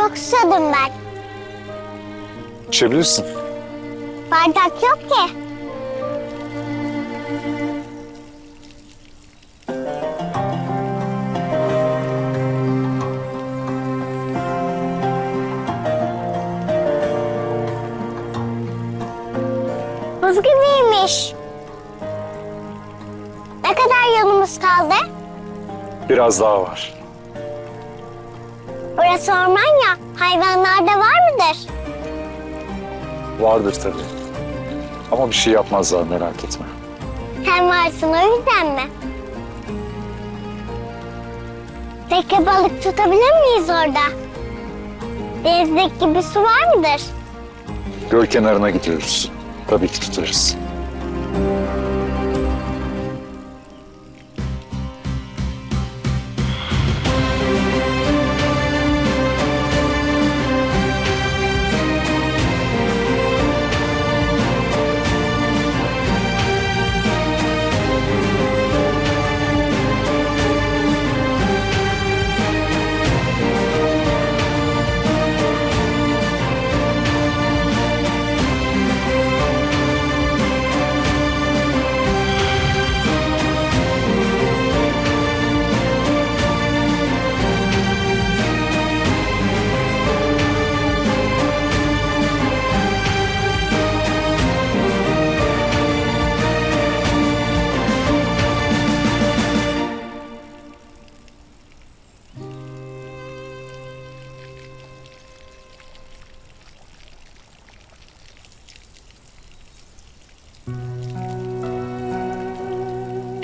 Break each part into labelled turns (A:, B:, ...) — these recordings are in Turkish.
A: Çok susadım ben.
B: İçebilirsin.
A: Bardak yok ki. Buz gibiymiş. Ne kadar yolumuz kaldı?
B: Biraz daha var.
A: Burası orman ya. Hayvanlar da var mıdır?
B: Vardır tabii. Ama bir şey yapmazlar merak etme.
A: Sen varsın o yüzden mi? Peki balık tutabilir miyiz orada? Denizdeki bir su var mıdır?
B: Göl kenarına gidiyoruz. Tabii ki tutarız.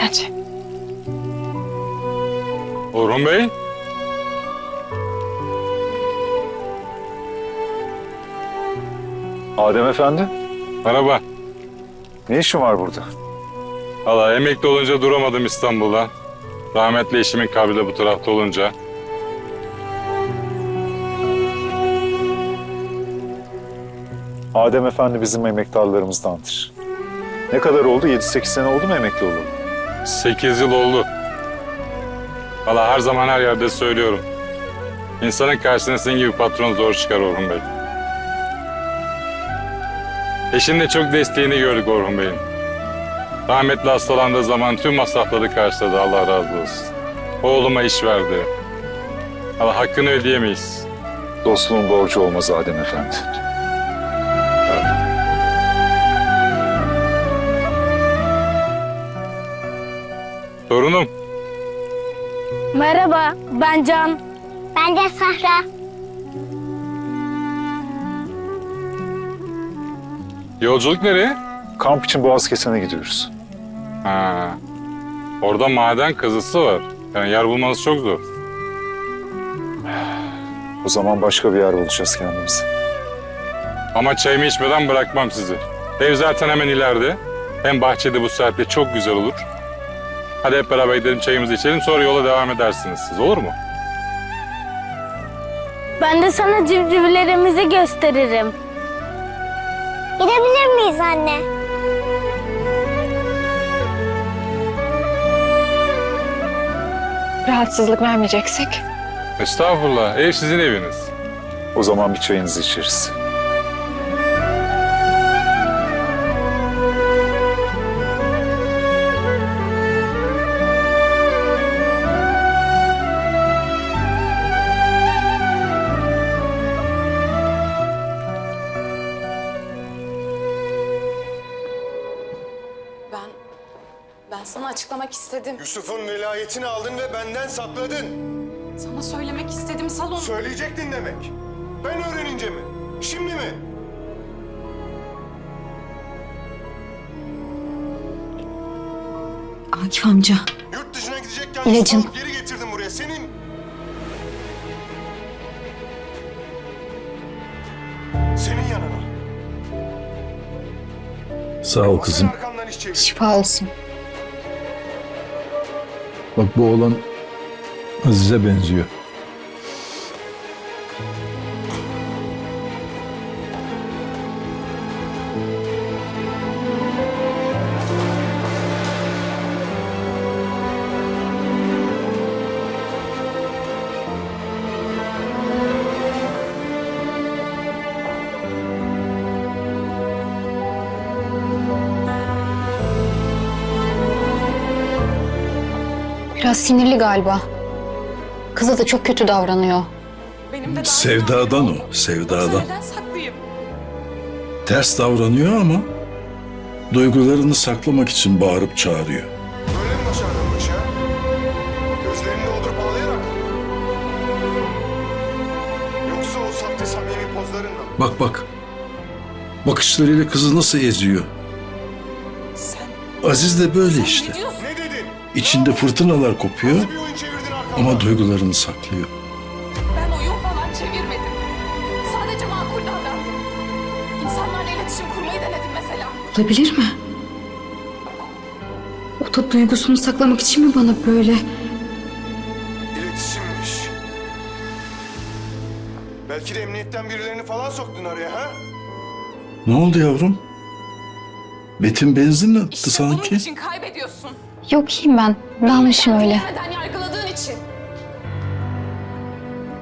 C: Hadi.
D: Orhun Bey.
B: Adem Efendi,
D: Merhaba.
B: ne işin var burada?
D: Valla emekli olunca duramadım İstanbul'da. Rahmetli eşimin kabri de bu tarafta olunca.
B: Adem Efendi bizim emektarlarımızdandır. Ne kadar oldu? 7-8 sene oldu mu emekli olalı?
D: Sekiz yıl oldu. Valla her zaman her yerde söylüyorum. İnsanın karşısına senin gibi patron zor çıkar Orhun Bey. Eşinin de çok desteğini gördük Orhun Bey'in. Rahmetli hastalandığı zaman tüm masrafları karşıladı Allah razı olsun. Oğluma iş verdi. Allah hakkını ödeyemeyiz.
B: Dostluğun borcu olmaz Adem Efendi.
D: Torunum
A: Merhaba, ben Can. Ben de Sahra.
D: yolculuk nereye?
B: Kamp için Boğaz Kesen'e gidiyoruz.
D: Ha. Orada maden kazısı var. Yani yer bulmanız çok zor.
B: O zaman başka bir yer bulacağız kendimize.
D: Ama çayımı içmeden bırakmam sizi. Ev zaten hemen ileride. Hem bahçede bu saatte çok güzel olur. Hadi hep beraber gidelim çayımızı içelim sonra yola devam edersiniz siz olur mu?
A: Ben de sana civcivlerimizi gösteririm. Gidebilir miyiz anne?
C: Rahatsızlık vermeyeceksek.
D: Estağfurullah ev sizin eviniz.
B: O zaman bir çayınızı içeriz.
C: Sana açıklamak istedim.
E: Yusuf'un velayetini aldın ve benden sakladın.
C: Sana söylemek istedim salon.
E: Söyleyecektin demek. Ben öğrenince mi? Şimdi mi?
F: Akif amca.
E: Yurt dışına gidecekken
F: İlacım.
E: Yusuf'u geri getirdim buraya. Senin... Senin yanına.
G: Sağ ol kızım.
E: Arkamdan iş çevir.
F: Şifa olsun.
G: Bak bu oğlan Azize benziyor.
F: Biraz sinirli galiba. Kıza da çok kötü davranıyor.
C: Benim de
G: Sevdadan o, sevdadan.
C: Neden?
G: Ters davranıyor ama duygularını saklamak için bağırıp çağırıyor.
E: Böyle mi başardın bu işi ha? Gözlerini doldurup ağlayarak. Yoksa o sahte samimi pozlarınla mı?
G: Bak bak. Bakışlarıyla kızı nasıl eziyor.
C: Sen,
G: Aziz de böyle
C: sen
G: işte.
C: ne diyorsun?
G: İçinde fırtınalar kopuyor ama duygularını saklıyor.
C: Ben oyun falan çevirmedim. Sadece makul davrandım. İnsanlarla iletişim kurmayı denedim mesela.
F: Olabilir mi? O da duygusunu saklamak için mi bana böyle?
E: İletişimmiş. Belki de emniyetten birilerini falan soktun araya ha?
G: Ne oldu yavrum? Betin benzin attı
C: İşte
G: sanki.
C: bunun için kaybediyorsun.
F: Yok iyiyim ben. Dalmışım öyle.
C: Neden yargıladığın için.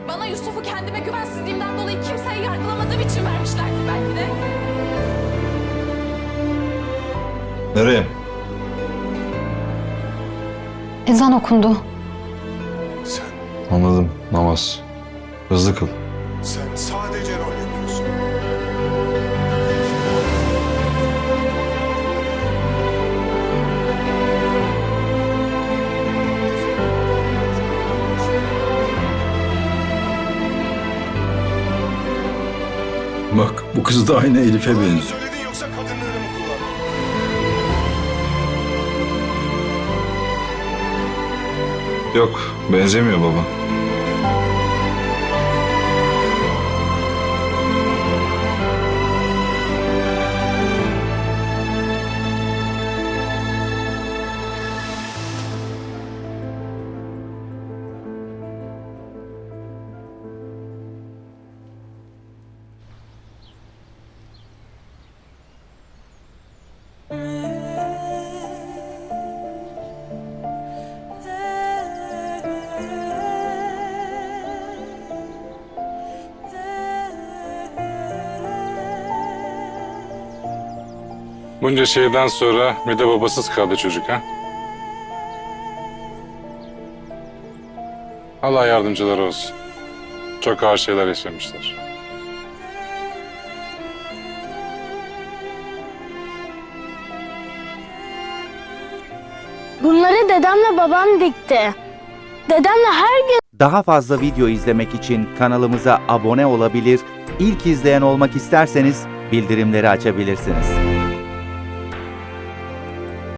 C: Bana Yusuf'u kendime güvensizliğimden dolayı kimseyi yargılamadığım için vermişlerdi belki de.
B: Nereye?
F: Ezan okundu.
E: Sen,
H: Anladım. Namaz. Hızlı kıl.
G: Kız da aynı Elif'e benziyor.
H: Yok. Benzemiyor baba.
D: Bunca şeyden sonra bir de babasız kaldı çocuk ha. Allah yardımcıları olsun. Çok ağır şeyler yaşamışlar.
A: Bunları dedemle babam dikti. Dedemle her gün
I: Daha fazla video izlemek için kanalımıza abone olabilir, ilk izleyen olmak isterseniz bildirimleri açabilirsiniz.